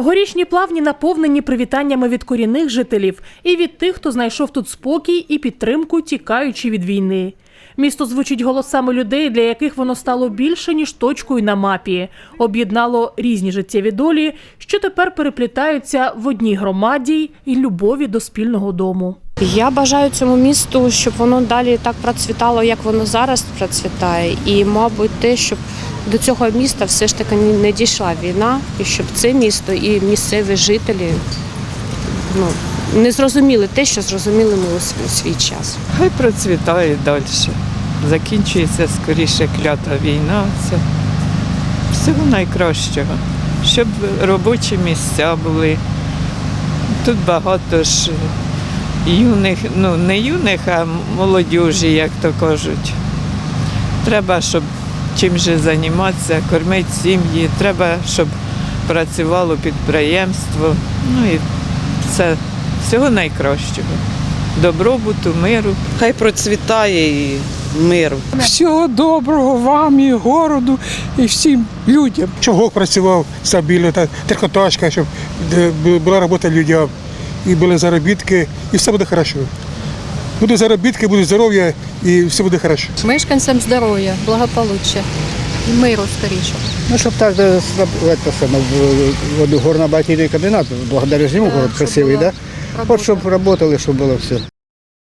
Горішні плавні наповнені привітаннями від корінних жителів і від тих, хто знайшов тут спокій і підтримку, тікаючи від війни. Місто звучить голосами людей, для яких воно стало більше ніж точкою на мапі, об'єднало різні життєві долі, що тепер переплітаються в одній громаді і любові до спільного дому. Я бажаю цьому місту, щоб воно далі так процвітало, як воно зараз процвітає. І, мабуть, те, щоб до цього міста все ж таки не дійшла війна, і щоб це місто і місцеві жителі ну, не зрозуміли те, що зрозуміли ми у свій, час. Хай процвітає далі. Закінчується скоріше клята війна. Це всього найкращого. Щоб робочі місця були. Тут багато ж юних, ну не юних, а молодіжі, як то кажуть. Треба, щоб чим же займатися, кормити сім'ї, треба, щоб працювало підприємство. Ну і це всього найкращого. Добробуту, миру. Хай процвітає і миру. Всього доброго вам і городу, і всім людям. Чого працював стабільно, та трикотажка, щоб була робота людям, і були заробітки, і все буде хорошо. Будуть заробітки, буде здоров'я, і все буде хорошо. Мешканцям здоров'я, благополуччя і миру скоріше. Ну, щоб так же это саме, в- в горно-батийный комбинат, благодаря ему город красивый, да? Вот, чтобы работали, чтобы было все.